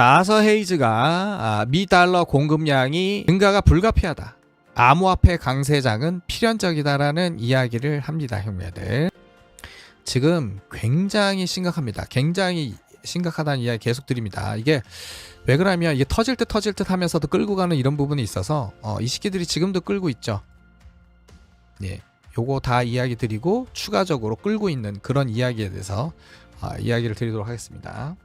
아서 헤이즈가 아, 미 달러 공급량이 증가가 불가피하다. 암호화폐 강세장은 필연적이다라는 이야기를 합니다, 형제들. 지금 굉장히 심각합니다. 굉장히 심각하다는 이야기 계속 드립니다. 이게 왜 그러냐면 이게 터질 듯 터질 듯 하면서도 끌고 가는 이런 부분이 있어서 어, 이 시기들이 지금도 끌고 있죠. 예. 요거 다 이야기 드리고 추가적으로 끌고 있는 그런 이야기에 대해서 아, 이야기를 드리도록 하겠습니다.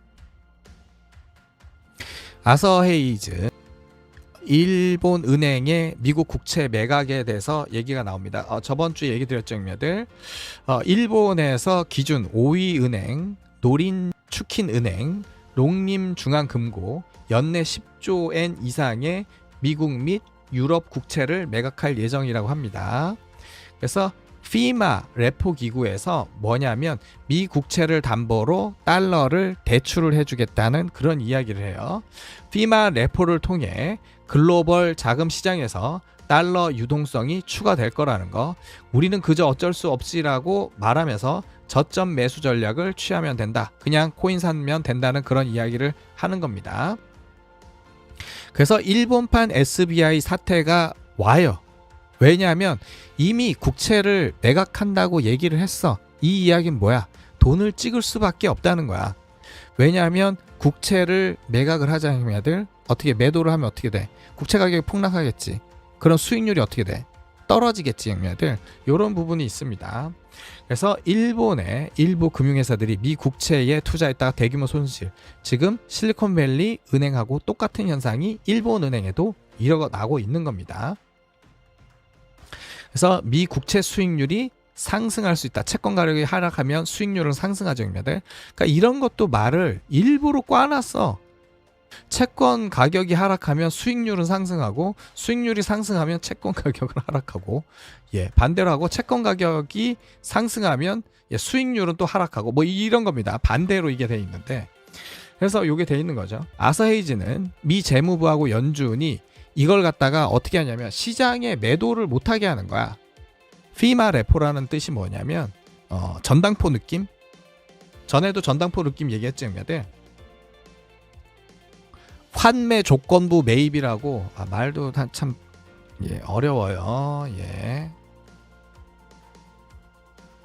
아서 헤이즈 일본 은행의 미국 국채 매각에 대해서 얘기가 나옵니다. 어, 저번 주에 얘기 드렸죠, 형님들. 어, 일본에서 기준 5위 은행, 노린 추킨 은행, 농림 중앙금고 연내 10조 엔 이상의 미국 및 유럽 국채를 매각할 예정이라고 합니다. 그래서 피마 레포 기구에서 뭐냐면 미 국채를 담보로 달러를 대출을 해주겠다는 그런 이야기를 해요. 피마 레포를 통해 글로벌 자금 시장에서 달러 유동성이 추가될 거라는 거. 우리는 그저 어쩔 수 없지라고 말하면서 저점 매수 전략을 취하면 된다. 그냥 코인 사면 된다는 그런 이야기를 하는 겁니다. 그래서 일본판 SBI 사태가 와요. 왜냐하면 이미 국채를 매각한다고 얘기를 했어. 이 이야기는 뭐야? 돈을 찍을 수밖에 없다는 거야. 왜냐하면 국채를 매각을 하자는 애들 어떻게 매도를 하면 어떻게 돼? 국채 가격이 폭락하겠지. 그럼 수익률이 어떻게 돼? 떨어지겠지, 형님들. 이런 부분이 있습니다. 그래서 일본의 일부 금융회사들이 미 국채에 투자했다가 대규모 손실. 지금 실리콘밸리 은행하고 똑같은 현상이 일본 은행에도 일어나고 있는 겁니다. 그래서 미 국채 수익률이 상승할 수 있다. 채권 가격이 하락하면 수익률은 상승하죠, 형님들. 그러니까 이런 것도 말을 일부러 꽈놨어. 채권 가격이 하락하면 수익률은 상승하고 수익률이 상승하면 채권 가격은 하락하고 예 반대로 하고 채권 가격이 상승하면 예, 수익률은 또 하락하고 뭐 이런 겁니다 반대로 이게 돼 있는데 그래서 이게 돼 있는 거죠 아서헤이즈는 미 재무부하고 연준이 이걸 갖다가 어떻게 하냐면 시장에 매도를 못하게 하는 거야. 피마 레포라는 뜻이 뭐냐면 어, 전당포 느낌? 전에도 전당포 느낌 얘기했죠 형님들? 환매 조건부 매입이라고 아, 말도 다참 예, 어려워요. 예.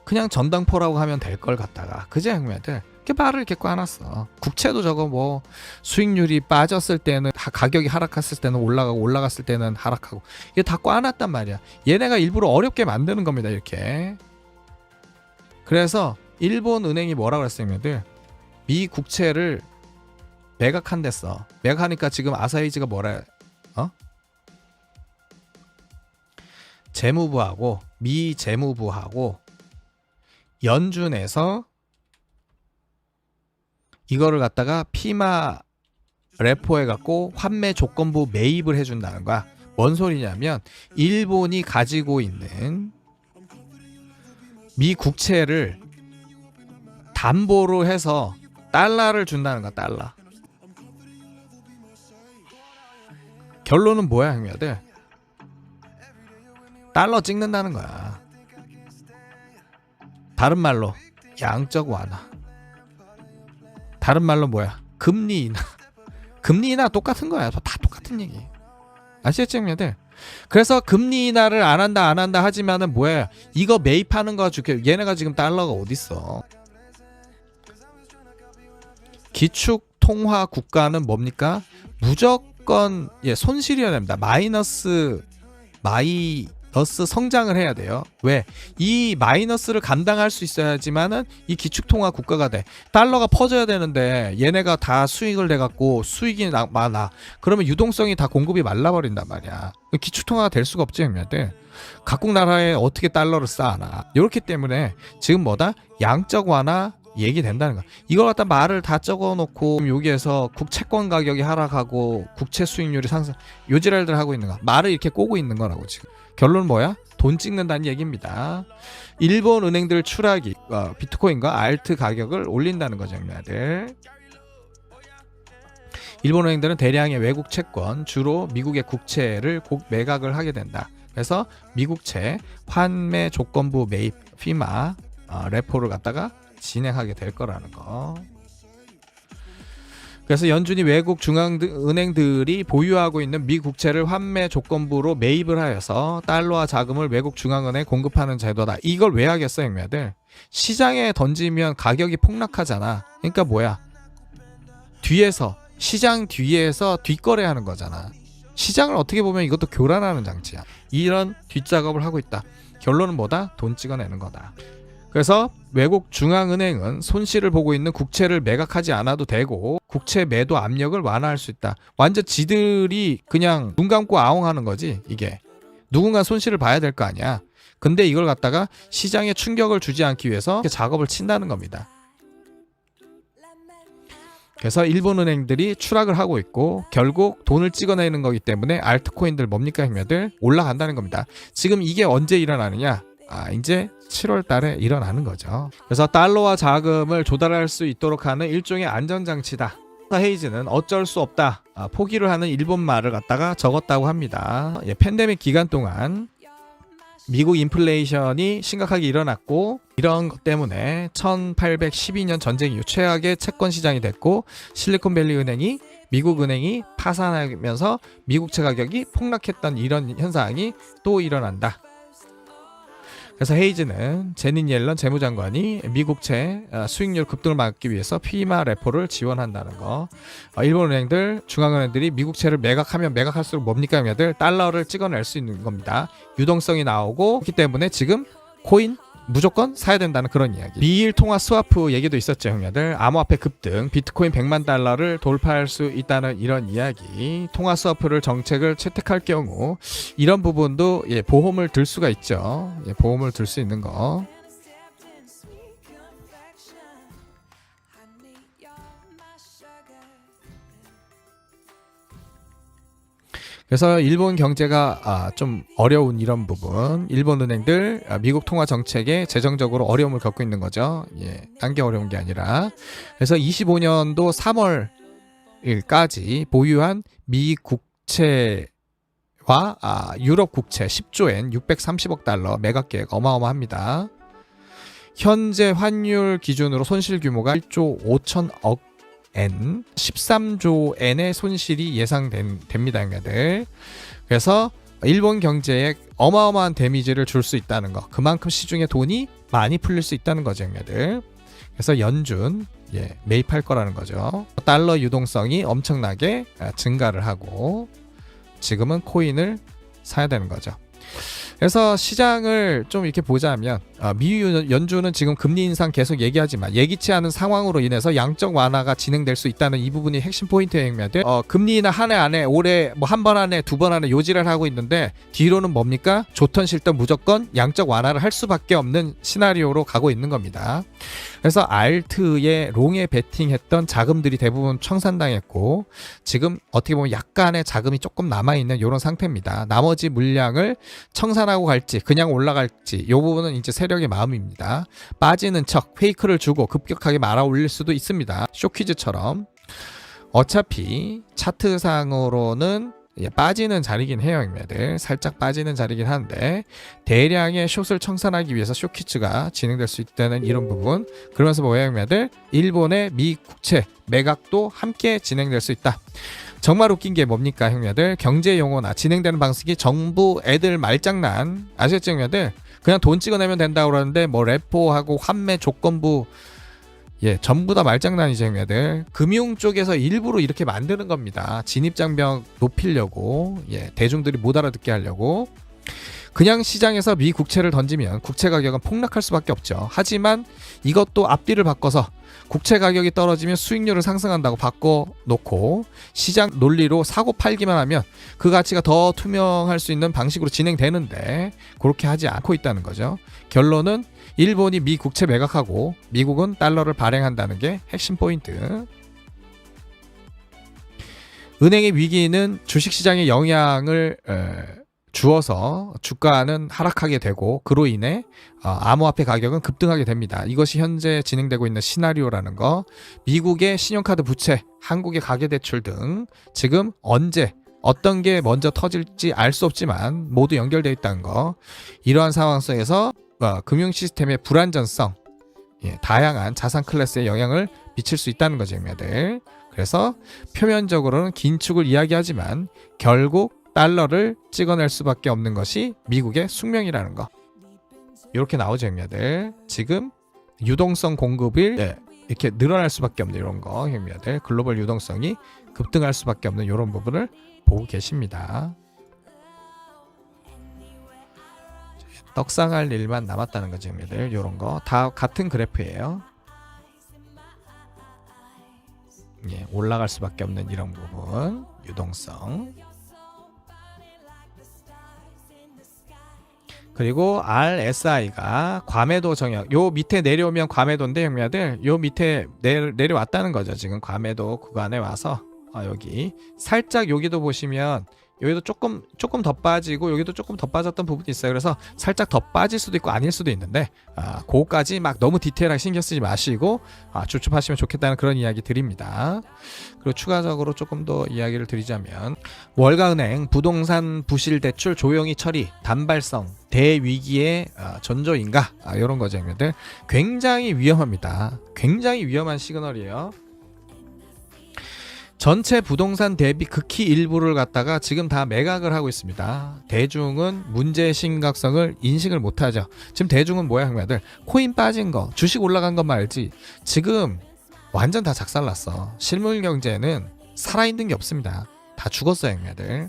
그냥 전당포라고 하면 될 걸 갖다가. 그제 형님들 말을 이렇게 꽈놨어. 국채도 저거 뭐 수익률이 빠졌을 때는 다 가격이 하락했을 때는 올라가고 올라갔을 때는 하락하고 이게 다 꽈놨단 말이야. 얘네가 일부러 어렵게 만드는 겁니다. 이렇게. 그래서 일본 은행이 뭐라고 그랬어요, 형님들? 미 국채를 매각한댔어. 매각하니까 지금 아사히즈가 뭐라 어? 재무부하고 미 재무부하고 연준에서 이거를 갖다가 피마 레포해 갖고 환매 조건부 매입을 해준다는 거야. 뭔 소리냐면 일본이 가지고 있는 미 국채를 담보로 해서 달러를 준다는 거야. 달러. 결론은 뭐야 형님들 달러 찍는다는 거야 다른 말로 양적 완화 다른 말로 뭐야? 금리 인하 금리 인하 똑같은 거야. 다 똑같은 얘기. 아시겠죠 형님들? 그래서 금리 인하를 안 한다 안 한다 하지만은 뭐야 이거 매입하는 거 줄게. 얘네가 지금 달러가 어딨어? 기축 통화 국가는 뭡니까? 무조건 예 손실이어야 됩니다. 마이너스 마이 너스 성장을 해야 돼요. 왜? 이 마이너스를 감당할 수 있어야지만은 이 기축 통화 국가가 돼. 달러가 퍼져야 되는데 얘네가 다 수익을 내 갖고 수익이 나- 많아. 그러면 유동성이 다 공급이 말라버린단 말이야. 기축 통화가 될 수가 없지 형님들. 각국 나라에 어떻게 달러를 쌓아나 이렇기 때문에 지금 뭐다? 양적 완화 얘기된다는 거야. 이걸 갖다 말을 다 적어놓고 여기에서 국채권 가격이 하락하고 국채 수익률이 상승. 요지랄들 하고 있는 거. 말을 이렇게 꼬고 있는 거라고 지금 결론은 뭐야? 돈 찍는다는 얘기입니다. 일본 은행들 추락이 어, 비트코인과 알트 가격을 올린다는 거죠, 형님들. 일본 은행들은 대량의 외국 채권, 주로 미국의 국채를 곧 매각을 하게 된다. 그래서 미국채 환매 조건부 매입 피마 어, 레포를 갖다가 진행하게 될 거라는 거. 그래서 연준이 외국 중앙은행들이 보유하고 있는 미 국채를 환매 조건부로 매입을 하여서 달러와 자금을 외국 중앙은행에 공급하는 제도다. 이걸 왜 하겠어, 형님들? 시장에 던지면 가격이 폭락하잖아. 그러니까 뭐야? 뒤에서 시장 뒤에서 뒷거래하는 거잖아. 시장을 어떻게 보면 이것도 교란하는 장치야. 이런 뒷작업을 하고 있다. 결론은 뭐다? 돈 찍어내는 거다. 그래서 외국 중앙은행은 손실을 보고 있는 국채를 매각하지 않아도 되고 국채 매도 압력을 완화할 수 있다. 완전 지들이 그냥 눈 감고 아웅하는 거지 이게. 누군가 손실을 봐야 될 거 아니야. 근데 이걸 갖다가 시장에 충격을 주지 않기 위해서 작업을 친다는 겁니다. 그래서 일본 은행들이 추락을 하고 있고 결국 돈을 찍어내는 거기 때문에 알트코인들 뭡니까 형님들 올라간다는 겁니다. 지금 이게 언제 일어나느냐? 아 이제 7월 달에 일어나는 거죠. 그래서 달러와 자금을 조달할 수 있도록 하는 일종의 안전장치다. 헤이즈는 어쩔 수 없다. 아, 포기를 하는 일본 말을 갖다가 적었다고 합니다. 예, 팬데믹 기간 동안 미국 인플레이션이 심각하게 일어났고 이런 것 때문에 1812년 전쟁 이후 최악의 채권 시장이 됐고 실리콘밸리 은행이 미국 은행이 파산하면서 미국채 가격이 폭락했던 이런 현상이 또 일어난다. 그래서 헤이즈는 제닌 옐런 재무장관이 미국채 어, 수익률 급등을 막기 위해서 피마 레포를 지원한다는 거. 어, 일본 은행들, 중앙은행들이 미국채를 매각하면 매각할수록 뭡니까, 형님들? 달러를 찍어낼 수 있는 겁니다. 유동성이 나오고 그렇기 때문에 지금 코인 무조건 사야 된다는 그런 이야기. 미일 통화 스와프 얘기도 있었죠, 형님들. 암호화폐 급등, 비트코인 100만 달러를 돌파할 수 있다는 이런 이야기. 통화 스와프를 정책을 채택할 경우 이런 부분도 예, 보험을 들 수가 있죠. 예, 보험을 들 수 있는 거. 그래서 일본 경제가 아, 좀 어려운 이런 부분, 일본 은행들 아, 미국 통화 정책에 재정적으로 어려움을 겪고 있는 거죠. 예, 딴 게 어려운 게 아니라. 그래서 25년도 3월 일까지 보유한 미 국채와 아, 유럽 국채 10조엔 630억 달러 매각 계획 어마어마합니다. 현재 환율 기준으로 손실 규모가 1조 5천억 엔 13조 엔의 손실이 예상됩니다, 형님들. 그래서 일본 경제에 어마어마한 데미지를 줄 수 있다는 거. 그만큼 시중에 돈이 많이 풀릴 수 있다는 거죠, 형님들. 그래서 연준 예, 매입할 거라는 거죠. 달러 유동성이 엄청나게 아, 증가를 하고 지금은 코인을 사야 되는 거죠. 그래서 시장을 좀 이렇게 보자면 어, 미 연준은 지금 금리 인상 계속 얘기하지만 예기치 않은 상황으로 인해서 양적 완화가 진행될 수 있다는 이 부분이 핵심 포인트입니다. 어, 금리나 한 해 안에 올해 뭐 한 번 안에 두 번 안에 요지를 하고 있는데 뒤로는 뭡니까? 좋던 싫던 무조건 양적 완화를 할 수밖에 없는 시나리오로 가고 있는 겁니다. 그래서 알트에 롱에 베팅했던 자금들이 대부분 청산당했고 지금 어떻게 보면 약간의 자금이 조금 남아 있는 이런 상태입니다. 나머지 물량을 청산하고 갈지 그냥 올라갈지 이 부분은 이제 세력의 마음입니다. 빠지는 척 페이크를 주고 급격하게 말아 올릴 수도 있습니다. 쇼퀴즈처럼 어차피 차트상으로는 예, 빠지는 자리긴 해요, 형님들. 살짝 빠지는 자리긴 한데 대량의 숏을 청산하기 위해서 쇼키츠가 진행될 수 있다는 이런 부분. 그러면서 뭐예요, 형님들? 일본의 미 국채 매각도 함께 진행될 수 있다. 정말 웃긴 게 뭡니까, 형님들? 경제 용어나 진행되는 방식이 정부 애들 말장난 아시겠죠, 형님들? 그냥 돈 찍어내면 된다고 그러는데 뭐 레포하고 환매 조건부 예, 전부 다 말장난이죠, 형님들. 금융 쪽에서 일부러 이렇게 만드는 겁니다. 진입장벽 높이려고, 예, 대중들이 못 알아듣게 하려고. 그냥 시장에서 미 국채를 던지면 국채 가격은 폭락할 수밖에 없죠. 하지만 이것도 앞뒤를 바꿔서 국채 가격이 떨어지면 수익률을 상승한다고 바꿔 놓고 시장 논리로 사고 팔기만 하면 그 가치가 더 투명할 수 있는 방식으로 진행되는데 그렇게 하지 않고 있다는 거죠. 결론은 일본이 미 국채 매각하고 미국은 달러를 발행한다는 게 핵심 포인트. 은행의 위기는 주식시장에 영향을 에, 주어서 주가는 하락하게 되고 그로 인해 어, 암호화폐 가격은 급등하게 됩니다. 이것이 현재 진행되고 있는 시나리오라는 거. 미국의 신용카드 부채, 한국의 가계대출 등 지금 언제 어떤 게 먼저 터질지 알 수 없지만 모두 연결되어 있다는 거. 이러한 상황 속에서 어, 금융 시스템의 불안전성, 예, 다양한 자산 클래스에 영향을 미칠 수 있다는 거죠, 형님들. 그래서 표면적으로는 긴축을 이야기하지만 결국 달러를 찍어낼 수밖에 없는 것이 미국의 숙명이라는 거. 이렇게 나오죠, 형님들. 지금 유동성 공급이 네, 이렇게 늘어날 수밖에 없는 이런 거, 형님들. 글로벌 유동성이 급등할 수밖에 없는 이런 부분을 보고 계십니다. 떡상할 일만 남았다는 거죠, 형님들. 이런 거 다 같은 그래프예요. 예, 올라갈 수밖에 없는 이런 부분, 유동성. 그리고 RSI가 과매도 정역. 요 밑에 내려오면 과매도인데 형님들, 요 밑에 내, 내려왔다는 거죠. 지금 과매도 구간에 와서 아, 여기 살짝 여기도 보시면 여기도 조금 조금 더 빠지고 여기도 조금 더 빠졌던 부분이 있어요. 그래서 살짝 더 빠질 수도 있고 아닐 수도 있는데 아, 그거까지 막 너무 디테일하게 신경 쓰지 마시고 아, 주춤하시면 좋겠다는 그런 이야기 드립니다. 그리고 추가적으로 조금 더 이야기를 드리자면 월가은행 부동산 부실 대출 조용히 처리 단발성 대위기의 아, 전조인가 아, 이런 거죠, 형님들. 굉장히 위험합니다. 굉장히 위험한 시그널이에요. 전체 부동산 대비 극히 일부를 갖다가 지금 다 매각을 하고 있습니다. 대중은 문제의 심각성을 인식을 못하죠. 지금 대중은 뭐야 형님들? 코인 빠진 거, 주식 올라간 것만 알지. 지금 완전 다 작살났어. 실물 경제는 살아있는 게 없습니다. 다 죽었어요 형님들.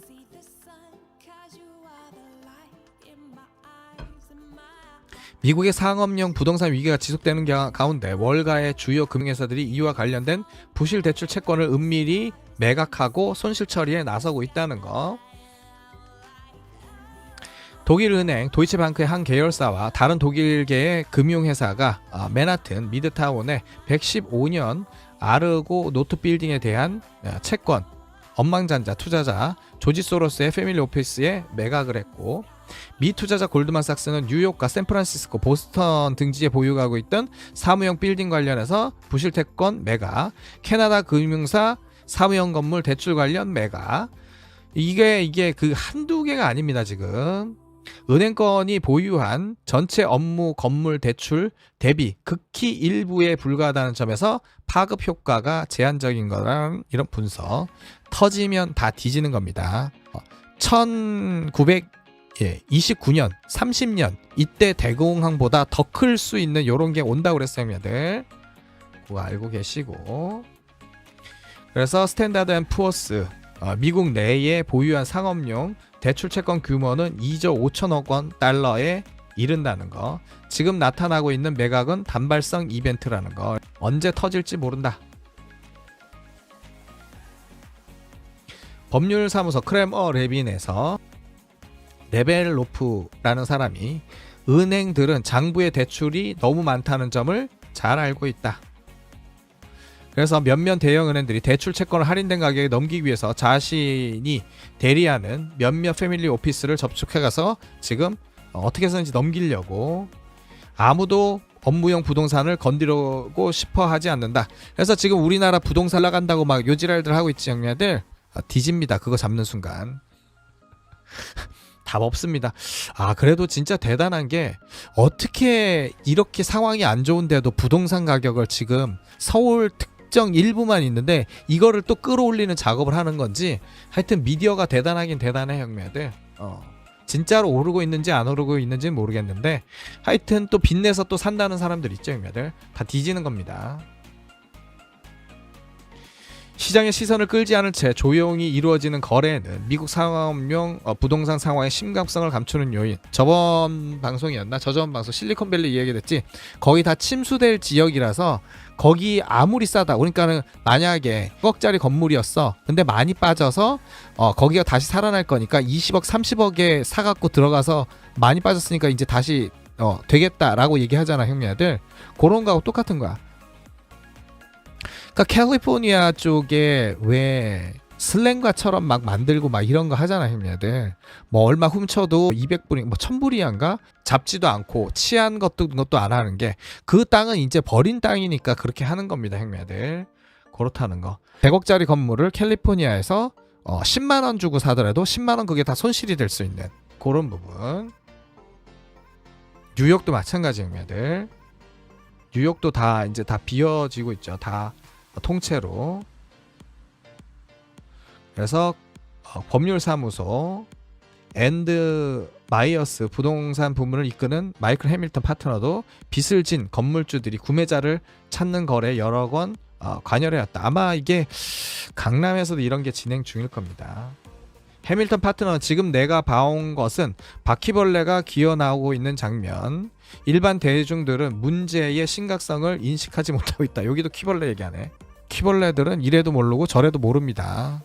미국의 상업용 부동산 위기가 지속되는 가- 가운데 월가의 주요 금융회사들이 이와 관련된 부실 대출 채권을 은밀히 매각하고 손실 처리에 나서고 있다는 거. 독일 은행 도이체방크의 한 계열사와 다른 독일계의 금융회사가 아, 맨하튼 미드타운의 115년 아르고 노트 빌딩에 대한 아, 채권 엄망잔자 투자자 조지 소로스의 패밀리 오피스에 매각을 했고 미 투자자 골드만삭스는 뉴욕과 샌프란시스코, 보스턴 등지에 보유하고 있던 사무용 빌딩 관련해서 부실 태권 매각, 캐나다 금융사 사무용 건물 대출 관련 매각. 이게 이게 그 한두 개가 아닙니다, 지금. 은행권이 보유한 전체 업무 건물 대출 대비 극히 일부에 불과하다는 점에서 파급 효과가 제한적인 거랑 이런 분석 터지면 다 뒤지는 겁니다. 1900 예, 29년, 30년 이때 대공황보다 더 클 수 있는 요런 게 온다고 그랬어요, 형님들. 그거 알고 계시고. 그래서 스탠다드 앤 푸어스 어, 미국 내에 보유한 상업용 대출 채권 규모는 2조 5천억 원 달러에 이른다는 거. 지금 나타나고 있는 매각은 단발성 이벤트라는 거. 언제 터질지 모른다. 법률사무소 크레머 레빈에서 레벨로프라는 사람이 은행들은 장부의 대출이 너무 많다는 점을 잘 알고 있다. 그래서 몇몇 대형 은행들이 대출 채권을 할인된 가격에 넘기기 위해서 자신이 대리하는 몇몇 패밀리 오피스를 접촉해 가서 지금 어떻게 해서든지 넘기려고 아무도 업무용 부동산을 건드리고 싶어 하지 않는다. 그래서 지금 우리나라 부동산 나간다고 막 요지랄들 하고 있지 형님들 아, 뒤집니다. 그거 잡는 순간. 답 없습니다. 아, 그래도 진짜 대단한 게 어떻게 이렇게 상황이 안 좋은데도 부동산 가격을 지금 서울 특 정 일부만 있는데 이거를 또 끌어올리는 작업을 하는 건지 하여튼 미디어가 대단하긴 대단해 형님들. 어. 진짜로 오르고 있는지 안 오르고 있는지는 모르겠는데 하여튼 또 빚내서 또 산다는 사람들 있죠 형님들. 다 뒤지는 겁니다. 시장의 시선을 끌지 않은 채 조용히 이루어지는 거래는 미국 상업용 어, 부동산 상황의 심각성을 감추는 요인. 저번 방송이었나? 저전 방송 실리콘밸리 이야기됐지. 거의 다 침수될 지역이라서 거기 아무리 싸다. 그러니까는 만약에 1억짜리 건물이었어. 근데 많이 빠져서 어, 거기가 다시 살아날 거니까 20억, 30억에 사갖고 들어가서 많이 빠졌으니까 이제 다시 어, 되겠다라고 얘기하잖아, 형님들. 그런 거하고 똑같은 거야. 그러니까 캘리포니아 쪽에 왜 슬랭가처럼 막 만들고 막 이런 거 하잖아 형님들. 뭐 얼마 훔쳐도 200불이 뭐 1000불이한가? 잡지도 않고 치안 것도 것도 안 하는 게 그 땅은 이제 버린 땅이니까 그렇게 하는 겁니다 형님들. 그렇다는 거. 100억짜리 건물을 캘리포니아에서 어 10만 원 주고 사더라도 10만 원 그게 다 손실이 될 수 있는 그런 부분. 뉴욕도 마찬가지 형님들. 뉴욕도 다 이제 다 비어지고 있죠. 다 통째로 그래서 어, 법률사무소 앤드 마이어스 부동산 부문을 이끄는 마이클 해밀턴 파트너도 빚을 진 건물주들이 구매자를 찾는 거래에 여러 건 어, 관여를 했다. 아마 이게 강남에서도 이런 게 진행 중일 겁니다. 해밀턴 파트너 지금 내가 봐온 것은 바퀴벌레가 기어 나오고 있는 장면. 일반 대중들은 문제의 심각성을 인식하지 못하고 있다. 여기도 키벌레 얘기하네. 키벌레들은 이래도 모르고 저래도 모릅니다.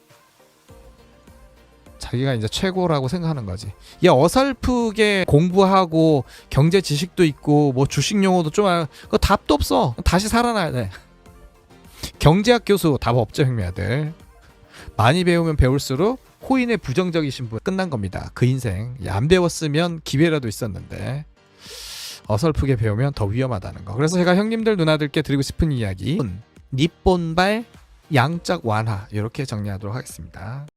자기가 이제 최고라고 생각하는 거지. 얘 어설프게 공부하고 경제 지식도 있고 뭐 주식 용어도 좀 알, 그 답도 없어. 다시 살아나야 돼. 경제학 교수 답 없죠, 형님들. 많이 배우면 배울수록 호인의 부정적이신 분 끝난 겁니다. 그 인생 안 배웠으면 기회라도 있었는데 어설프게 배우면 더 위험하다는 거. 그래서 제가 형님들 누나들께 드리고 싶은 이야기. 니본발 양적 완화 이렇게 정리하도록 하겠습니다.